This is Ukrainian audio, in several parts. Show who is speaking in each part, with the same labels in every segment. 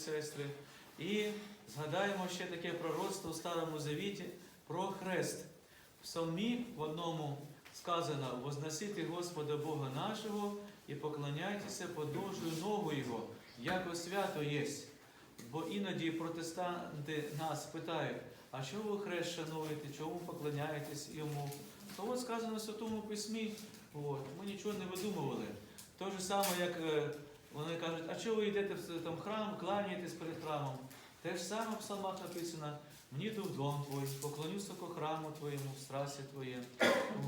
Speaker 1: сестри. І згадаємо ще таке пророцтво у Старому Завіті про хрест. В псалмі в одному сказано «Возносити Господа Бога нашого і поклоняйтеся подножию ногу Його, яко свято єсть». Бо іноді протестанти нас питають, а що ви хрест шануєте, чому поклоняєтесь йому? То от сказано в Святому Письмі, от, ми нічого не видумували. То ж саме, як е, вони кажуть, а чого ви йдете в там, храм, кланяєтесь перед храмом? Те ж саме в псалмах написано, мені в дом твій, поклонюся ко храму твоєму, страсі твоє.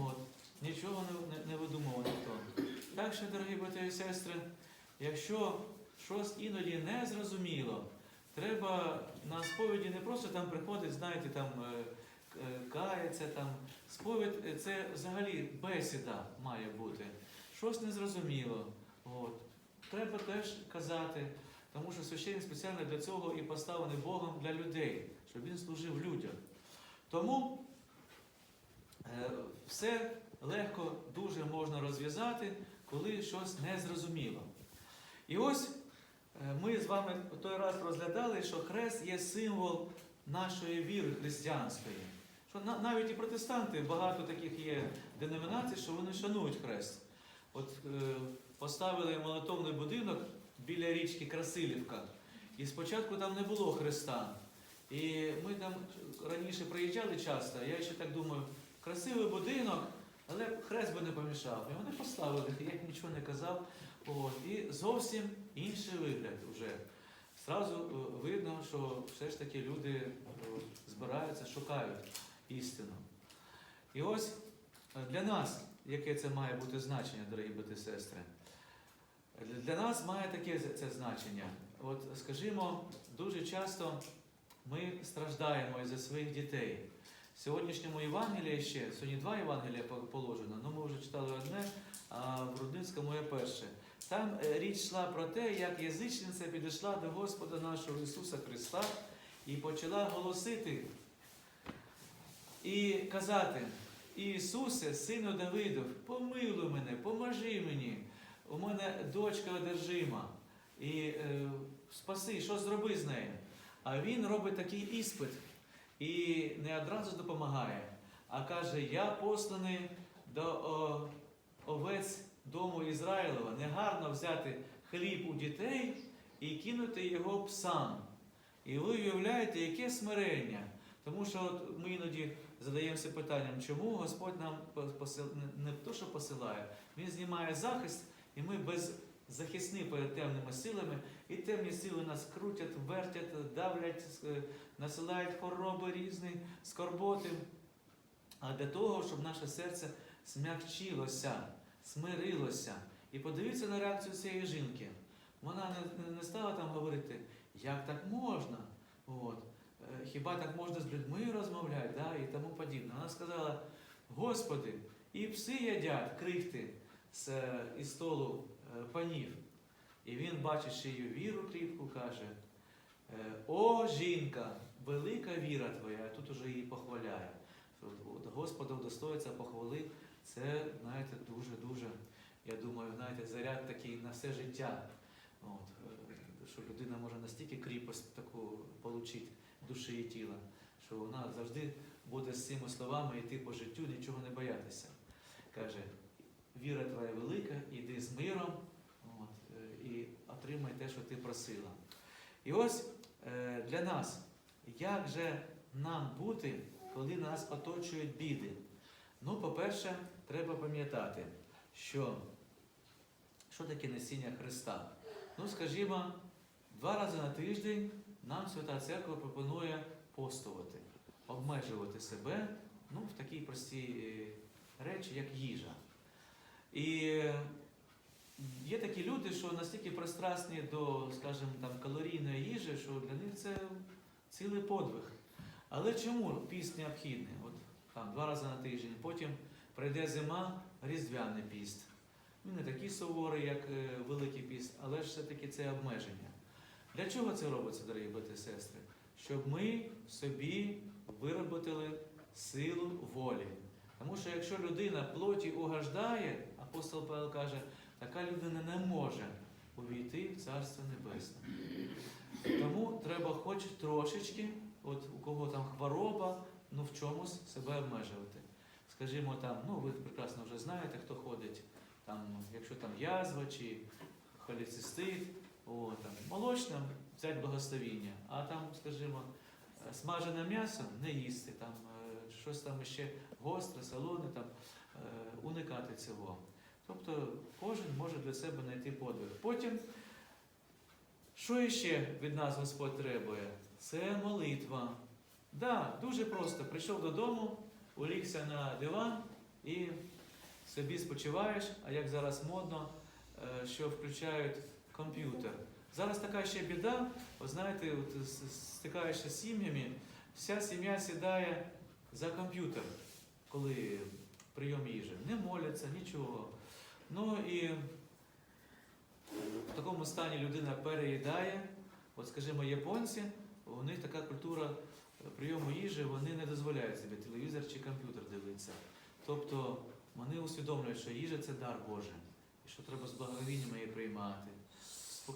Speaker 1: От. Нічого не, не, не видумував ніхто. Так що, дорогі брати і сестри, якщо щось іноді не зрозуміло, треба на сповіді не просто там приходить, знаєте, там е, е, кається, там сповідь е, це взагалі бесіда має бути. Щось незрозуміло. От. Треба теж казати, тому що священник спеціально для цього і поставлений Богом для людей, щоб він служив людям. Тому е, все легко дуже можна розв'язати, коли щось незрозуміло. І ось е, ми з вами той раз розглядали, що хрест є символ нашої віри християнської. Що на- навіть і протестанти, багато таких є деномінацій, що вони шанують хрест. От е, поставили молитовний будинок біля річки Красилівка, і спочатку там не було хреста. І ми там раніше приїжджали часто, я ще так думаю, красивий будинок, але хрест би не помішав. І вони поставили, я нічого не казав. От, і зовсім інший вигляд вже. Зразу е, видно, що все ж таки люди е, збираються, шукають істину. І ось е, для нас, яке це має бути значення, дорогі брати і сестри, для нас має таке це- значення. От, скажімо, дуже часто ми страждаємо із-за своїх дітей. В сьогоднішньому Євангелії ще, сьогодні два Євангелія по- положено, ну ми вже читали одне, а в Рудницькому є перше. Там е, річ йшла про те, як язичниця підійшла до Господа нашого Ісуса Христа і почала голосити і казати: Ісусе, сину Давидов, помилуй мене, поможи мені. У мене дочка одержима. І е, спаси, що зроби з нею? А він робить такий іспит і не одразу допомагає, а каже: Я посланий до о, овець дому Ізраїлова, негарно взяти хліб у дітей і кинути його псам. І ви уявляєте, яке смирення. Тому що от ми іноді задаємося питанням, чому Господь нам посил... не- то, що посилає, Він знімає захист, і ми беззахисні перед темними силами, і темні сили нас крутять, вертять, давлять, е, насилають хвороби різні, скорботи. А для того, щоб наше серце смягчилося, смирилося. І подивіться на реакцію цієї жінки. Вона не, не- стала там говорити, як так можна. От. Е, Хіба так можна з людьми розмовляти, да? і тому подібне. Вона сказала: Господи, і пси їдять крихти із столу е, панів. І він, бачачи її віру кріпку, каже: е, О, жінка, велика віра твоя, тут уже її похваляє. Господа удостоїться похвали, це, знаєте, дуже-дуже, я думаю, знаєте, заряд такий на все життя. От, е, що людина може настільки кріпость таку отримати душі і тіла, що вона завжди буде з цими словами йти по життю, нічого не боятися. Каже, віра твоя велика, іди з миром от, е, і отримай те, що ти просила. І ось е, для нас, як же нам бути, коли нас оточують біди? Ну, по-перше, треба пам'ятати, що, що таке несіння Христа. Ну, скажімо, два рази на тиждень нам Свята Церква пропонує постувати, обмежувати себе ну, в такій простій е, речі, як їжа. І є такі люди, що настільки пристрасні до, скажімо, там, калорійної їжі, що для них це цілий подвиг. Але чому піст необхідний? От там два рази на тиждень, потім прийде зима, різдвяний піст. Він не такий суворий, як е, Великий піст, але ж все-таки це обмеження. Для чого це робиться, дорогі брати і сестри? Щоб ми собі виробили силу волі. Тому що якщо людина плоті угождає, апостол Павло каже, така людина не може увійти в Царство Небесне. Тому треба хоч трошечки, от у кого там хвороба, ну в чомусь себе обмежувати. Скажімо, там, ну ви прекрасно вже знаєте, хто ходить, там, якщо там язва чи холецистит, о, там, молочним взяти благословіння, а там, скажімо, смажене м'ясо не їсти, там, е, щось там ще гостре, солоне, там, е, уникати цього. Тобто кожен може для себе знайти подвиг. Потім, що ще від нас Господь требує? Це молитва. Да, дуже просто. Прийшов додому, улігся на диван і собі спочиваєш, а як зараз модно, е, що включають комп'ютер. Зараз така ще біда, ви знаєте, от, стикаєшся з сім'ями, вся сім'я сідає за комп'ютер, коли прийом їжі. Не моляться, нічого. Ну і в такому стані людина переїдає. От, скажімо, японці, у них така культура прийому їжі, вони не дозволяють собі телевізор чи комп'ютер дивитися. Тобто вони усвідомлюють, що їжа це дар Божий, і що треба з благовінням її приймати,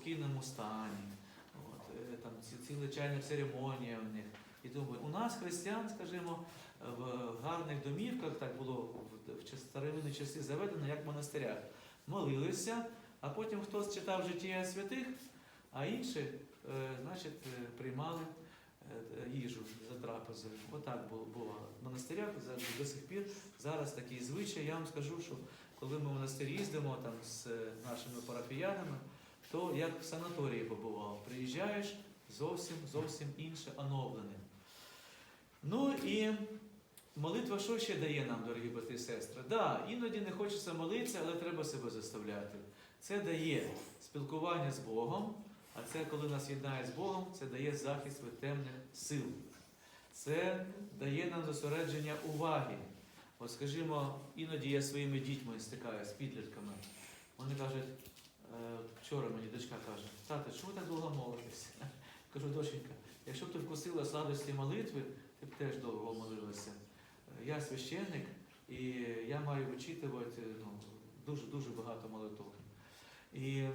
Speaker 1: спокійному стані. От, е, там ці- ціла чайна церемонія у них. І тому у нас, християн, скажімо, в гарних домівках так було в, в старовинні часи заведено, як в монастирях. Молилися, а потім хтось читав життя святих, а інші, е, значить, е, приймали їжу за трапезою. Отак було. В монастирях до сих пір зараз такий звичай. Я вам скажу, що коли ми в монастир їздимо там з нашими парафіянами, то як в санаторії побував. Приїжджаєш зовсім зовсім інше оновлене. Ну і молитва що ще дає нам, дорогі брати і сестри? Да, іноді не хочеться молитися, але треба себе заставляти. Це дає спілкування з Богом, а це коли нас єднає з Богом, це дає захист від темних сил. Це дає нам зосередження уваги. От скажімо, іноді я своїми дітьми стикаюся з підлітками. Вони кажуть, вчора мені дочка каже, тато, чому так довго молитесь? Кажу, доченька, якщо б ти вкусила сладості молитви, ти б теж довго молилася. Е, Я священник, і я маю вичитувати ну, дуже-дуже багато молитв. І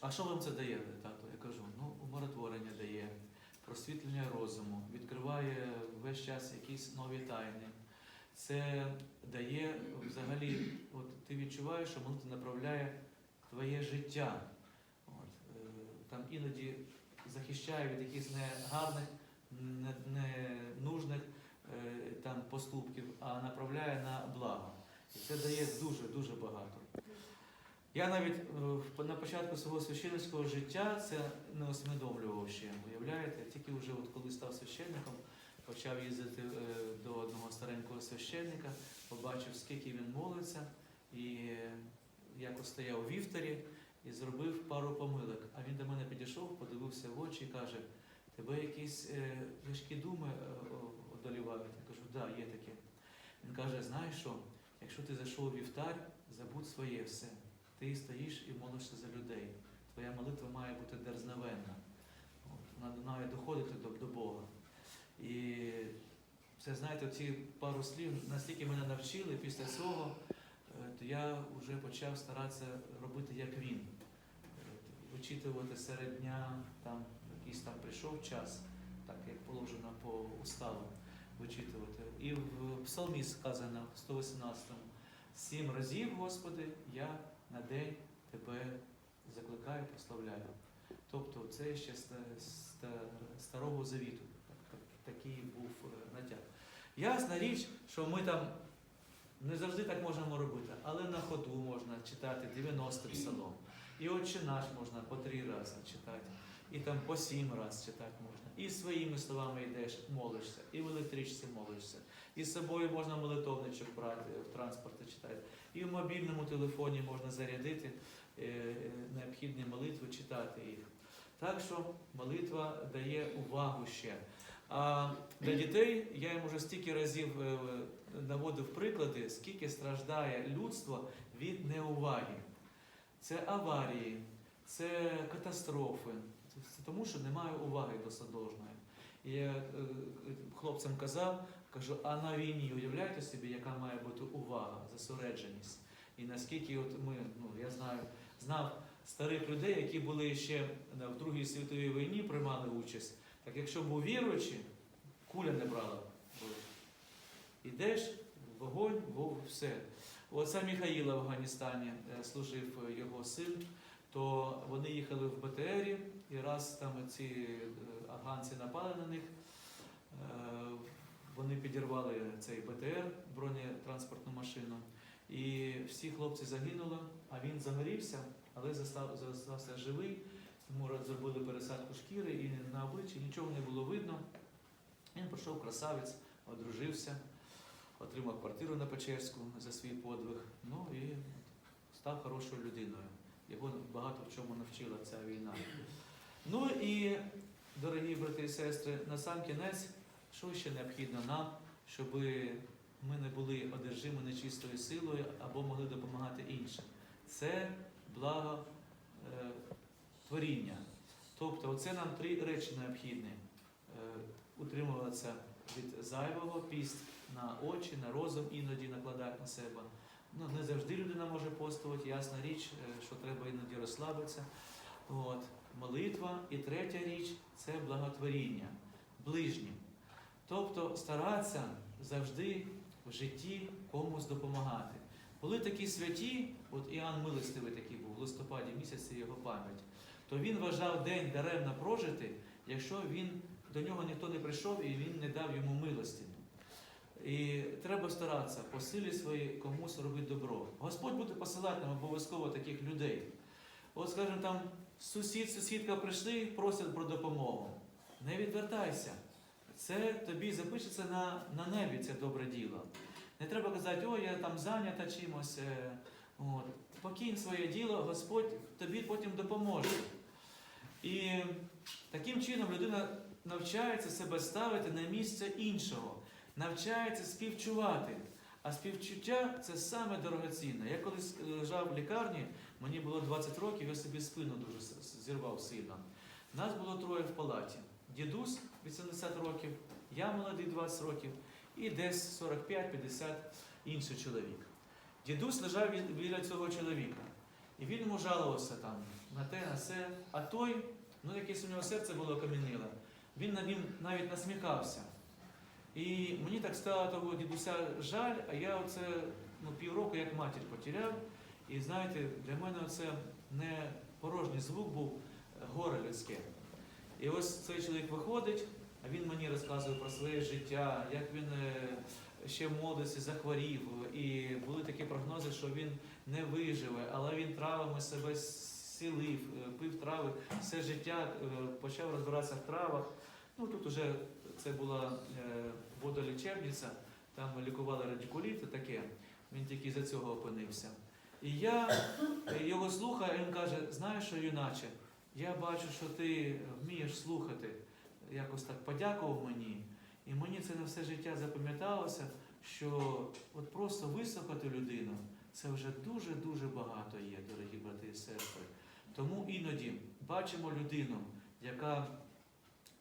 Speaker 1: а що вам це дає, тато? Я кажу, ну, умиротворення дає, просвітлення розуму, відкриває весь час якісь нові тайни. Це дає взагалі, от ти відчуваєш, що молитва направляє твоє життя. От, е, там іноді захищає від якихось негарних, не- ненужних е, там, поступків, а направляє на благо. І це дає дуже-дуже багато. Я навіть е, на початку свого священницького життя це не усвідомлював ще. Уявляєте, тільки вже от коли став священником, почав їздити до одного старенького священника, побачив, скільки він молиться, і якось стояв у вівторі і зробив пару помилок. А він до мене підійшов, подивився в очі і каже: тебе якісь е, важкі думи е, одолівають? Я кажу, так, да, є таке. Він каже: знаєш що, якщо ти зайшов у вівтар, забудь своє все. Ти стоїш і молишся за людей. Твоя молитва має бути дерзновенна. Вона має доходити до, до Бога. І це, знаєте, ці пару слів настільки мене навчили після цього, то я вже почав старатися робити як він. Е, Вичитувати серед дня, там якийсь там прийшов час, так як положено по уставу, вичитувати. І в псалмі сказано в 118-му, сім разів, Господи, я на день тебе закликаю, прославляю. Тобто це ще ста- ста- старого завіту. Так- так- Такий був е, натяг. Ясна річ, що ми там не завжди так можемо робити, але на ходу можна читати 90 псалом. І отче наш можна по три рази читати, і там по сім разів читати можна. І своїми словами йдеш, молишся, і в електричці молишся, і з собою можна молитовничок брати, в транспорті читати, і в мобільному телефоні можна зарядити е, необхідні молитви, читати їх. Так що молитва дає увагу ще. А для дітей я їм уже стільки разів е, наводив приклади, скільки страждає людство від неуваги. Це аварії, це катастрофи, це тому, що немає уваги досадожної. І я е, хлопцям казав, кажу, а на війні уявляєте собі, яка має бути увага, зосередженість. І наскільки от ми, ну я знаю, знав старих людей, які були ще в Другій світовій війні, приймали участь. Так якщо був віруючий, куля не брала. Ідеш, вогонь, вогонь, все. Оце Михаїла в Афганістані е, служив е, його син, то вони їхали в БТРі, і раз там ці е, афганці напали на них, вони підірвали цей БТР, бронетранспортну машину, і всі хлопці загинули, а він загорівся, але застав- живий. Йому зробили пересадку шкіри і на обличчі нічого не було видно. Він пройшов красавець, одружився, отримав квартиру на Печерську за свій подвиг. Ну і став хорошою людиною. Його багато в чому навчила ця війна. Ну і, дорогі брати і сестри, на сам кінець, що ще необхідно нам, щоб ми не були одержимі нечистою силою або могли допомагати іншим. Це благо е, творіння. Тобто, оце нам три речі необхідні. Е, утримуватися від зайвого, піст на очі, на розум іноді накладати на себе. Ну, не завжди людина може постувати, ясна річ, е, що треба іноді розслабитися. От. Молитва. І третя річ це благотворіння, ближнім. Тобто старатися завжди в житті комусь допомагати. Були такі святі, от Іоанн Милостивий такий був в листопаді місяці його пам'ять, то він вважав день даремно прожити, якщо він до нього ніхто не прийшов і він не дав йому милості. І треба старатися по силі своїй комусь робити добро. Господь буде посилати нам обов'язково таких людей. От, скажімо, там сусід, сусідка прийшли, просять про допомогу. Не відвертайся. Це тобі запишеться на, на небі це добре діло. Не треба казати, ой, я там зайнята чимось. е, От. Покинь своє діло, Господь тобі потім допоможе. І таким чином людина навчається себе ставити на місце іншого, навчається співчувати. А співчуття це саме дорогоцінне. Я колись е, лежав в лікарні, мені було 20 років, я собі спину дуже зірвав сильно. Нас було троє в палаті. Дідусь 80 років, я молодий 20 років, і десь 45-50 інший чоловік. Дідусь лежав біля цього чоловіка. І він йому жалувався там на те, на все. А той, ну якесь у нього серце було кам'яніле, він над ним навіть насміхався. І мені так стало того дідуся жаль, а я оце ну, півроку як матір потеряв. І знаєте, для мене це не порожній звук був е, горе людське. І ось цей чоловік виходить, а він мені розказує про своє життя, як він е, ще в молодості захворів. І були такі прогнози, що він не виживе, але він травами себе сілив, е, пив трави, все життя е, почав розбиратися в травах. Ну тут уже це була водолічебниця, там лікували радикуліт і таке. Він тільки за цього опинився. І я його слухаю, він каже: знаєш що, юначе, я бачу, що ти вмієш слухати. Якось так подякував мені. І мені це на все життя запам'яталося, що от просто вислухати людину це вже дуже-дуже багато є, дорогі брати і сестри. Тому іноді бачимо людину, яка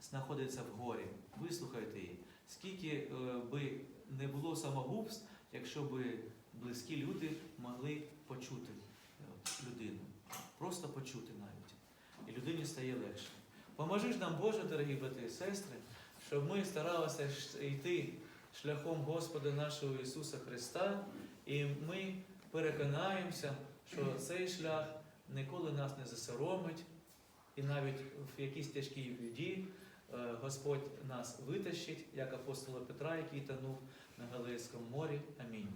Speaker 1: знаходиться в горі. Вислухайте її. Скільки е, би не було самогубств, якщо би близькі люди могли почути е, людину. Просто почути навіть. І людині стає легше. Поможи ж нам, Боже, дорогі брати і сестри, щоб ми старалися йти шляхом Господа нашого Ісуса Христа, і ми переконаємося, що цей шлях ніколи нас не засоромить, і навіть в якійсь тяжкій біді е, Господь нас витащить, як апостола Петра, який тонув на Галилейському морі. Амінь.